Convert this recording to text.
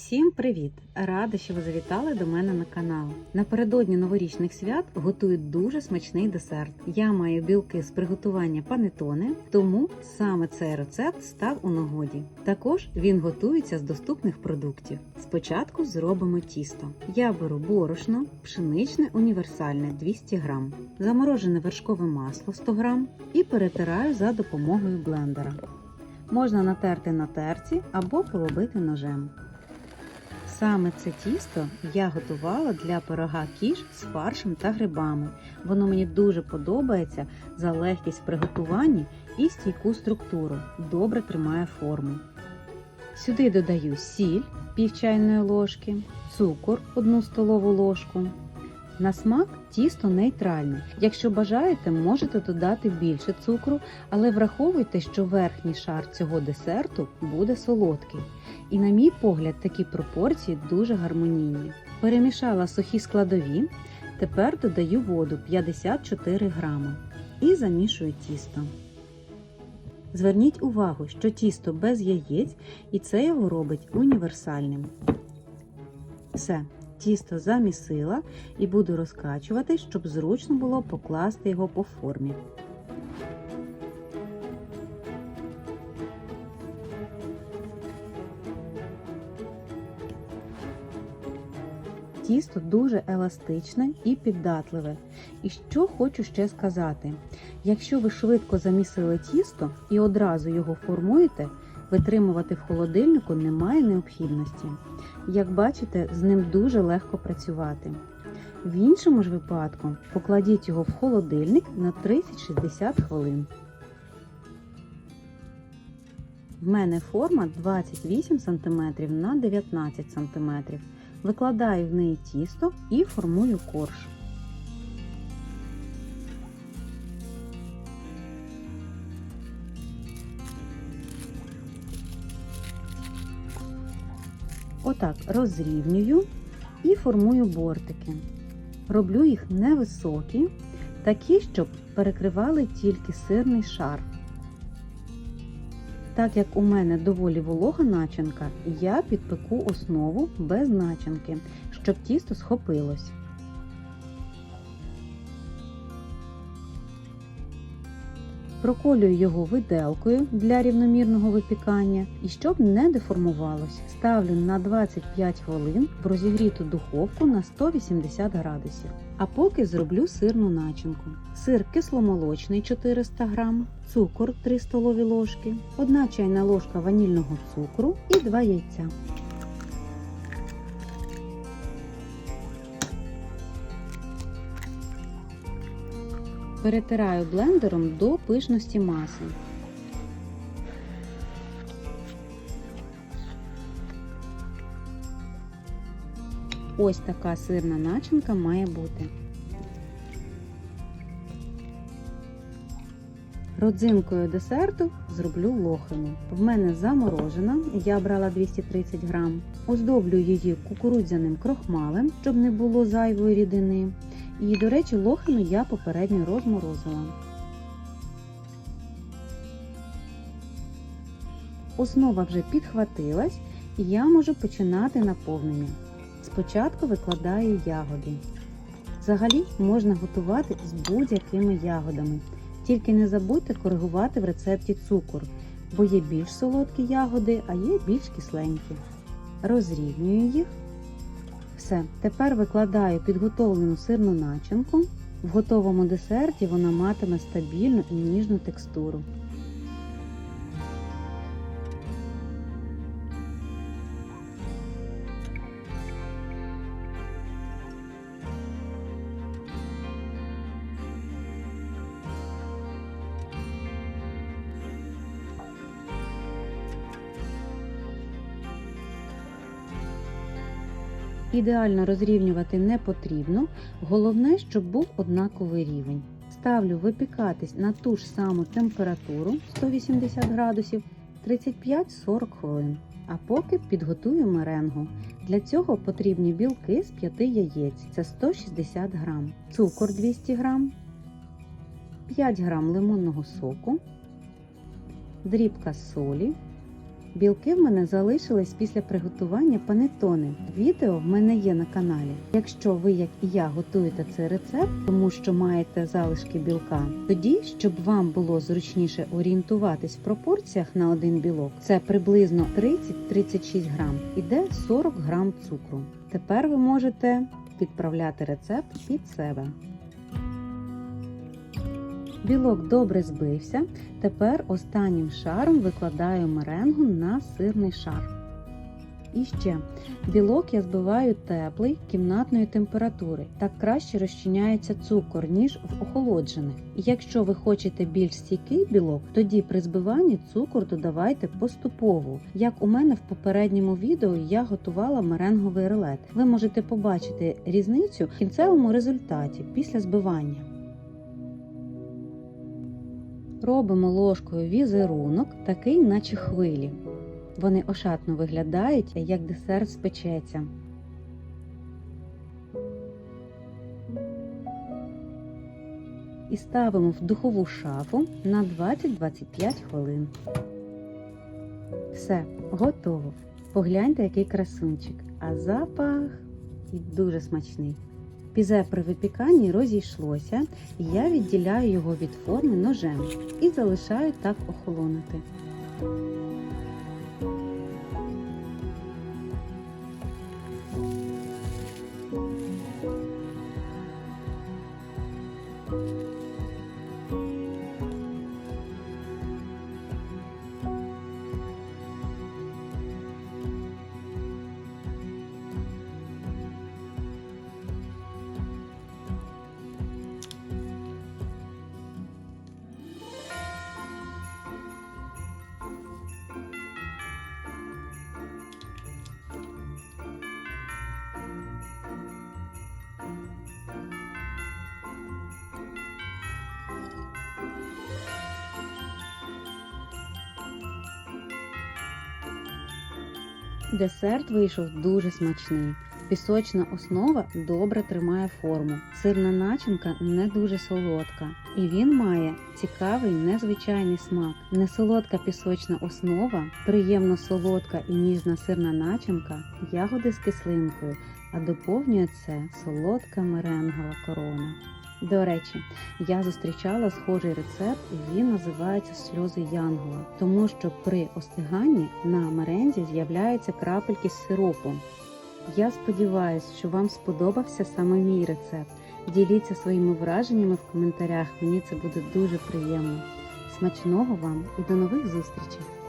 Всім привіт! Рада, що ви завітали до мене на канал. Напередодні новорічних свят готую дуже смачний десерт. Я маю білки з приготування панетони, тому саме цей рецепт став у нагоді. Також він готується з доступних продуктів. Спочатку зробимо тісто. Я беру борошно, пшеничне універсальне 200 г, заморожене вершкове масло 100 г і перетираю за допомогою блендера. Можна натерти на терці або полобити ножем. Саме це тісто я готувала для пирога кіш з фаршем та грибами. Воно мені дуже подобається за легкість в приготуванні і стійку структуру. Добре тримає форму. Сюди додаю сіль пів чайної ложки, цукор 1 столову ложку. На смак тісто нейтральне. Якщо бажаєте, можете додати більше цукру, але враховуйте, що верхній шар цього десерту буде солодкий. І, на мій погляд, такі пропорції дуже гармонійні. Перемішала сухі складові, тепер додаю воду 54 грами і замішую тісто. Зверніть увагу, що тісто без яєць і це його робить універсальним. Все, тісто замісила і буду розкачувати, щоб зручно було покласти його по формі. Тісто дуже еластичне і піддатливе. І що хочу ще сказати: якщо ви швидко замісили тісто і одразу його формуєте, витримувати в холодильнику немає необхідності. Як бачите, з ним дуже легко працювати. В іншому ж випадку покладіть його в холодильник на 30-60 хвилин. В мене форма 28 см на 19 см. Викладаю в неї тісто і формую корж. Отак розрівнюю і формую бортики. Роблю їх невисокі, такі, щоб перекривали тільки сирний шар. Так як у мене доволі волога начинка, я підпеку основу без начинки, щоб тісто схопилось. Проколюю його виделкою для рівномірного випікання і щоб не деформувалось, ставлю на 25 хвилин в розігріту духовку на 180 градусів. А поки зроблю сирну начинку. Сир кисломолочний 400 г, цукор 3 столові ложки, 1 чайна ложка ванільного цукру і 2 яйця. Перетираю блендером до пишності маси. Ось така сирна начинка має бути. Родзинкою десерту зроблю лохину. В мене заморожена, я брала 230 грам. Оздоблю її кукурудзяним крохмалем, щоб не було зайвої рідини. І, до речі, лохину я попередньо розморозила. Основа вже підхватилась і я можу починати наповнення. Спочатку викладаю ягоди. Взагалі можна готувати з будь-якими ягодами. Тільки не забудьте коригувати в рецепті цукор, бо є більш солодкі ягоди, а є більш кисленькі. Розрівнюю їх. Все, тепер викладаю підготовлену сирну начинку. В готовому десерті вона матиме стабільну і ніжну текстуру. Ідеально розрівнювати не потрібно, головне, щоб був однаковий рівень. Ставлю випікатись на ту ж саму температуру 180 градусів 35-40 хвилин. А поки підготую меренгу. Для цього потрібні білки з 5 яєць, це 160 грам, цукор 200 грам, 5 грам лимонного соку, дрібка солі, Білки в мене залишились після приготування панетони. Відео в мене є на каналі. Якщо ви, як і я, готуєте цей рецепт, тому що маєте залишки білка, тоді, щоб вам було зручніше орієнтуватись в пропорціях на один білок, це приблизно 30-36 грам, іде 40 грам цукру. Тепер ви можете підправляти рецепт під себе. Білок добре збився. Тепер останнім шаром викладаю меренгу на сирний шар. І ще білок я збиваю теплий кімнатної температури. Так краще розчиняється цукор, ніж в охолоджених. І якщо ви хочете більш стійкий білок, тоді при збиванні цукор додавайте поступово. Як у мене в попередньому відео я готувала меренговий рулет. Ви можете побачити різницю в кінцевому результаті після збивання. Робимо ложкою візерунок, такий, наче хвилі. Вони ошатно виглядають, як десерт спечеться. І ставимо в духову шафу на 20-25 хвилин. Все, готово. Погляньте, який красунчик. А запах дуже смачний. Пізе при випіканні розійшлося, і я відділяю його від форми ножем і залишаю так охолонути. Десерт вийшов дуже смачний. Пісочна основа добре тримає форму. Сирна начинка не дуже солодка, і він має цікавий незвичайний смак. Несолодка пісочна основа, приємно солодка і ніжна сирна начинка, ягоди з кислинкою, а доповнює це солодка меренгова корона. До речі, я зустрічала схожий рецепт, і він називається сльози Янгола, тому що при остиганні на мерензі з'являються крапельки з сиропу. Я сподіваюся, що вам сподобався саме мій рецепт. Діліться своїми враженнями в коментарях, мені це буде дуже приємно. Смачного вам і до нових зустрічей!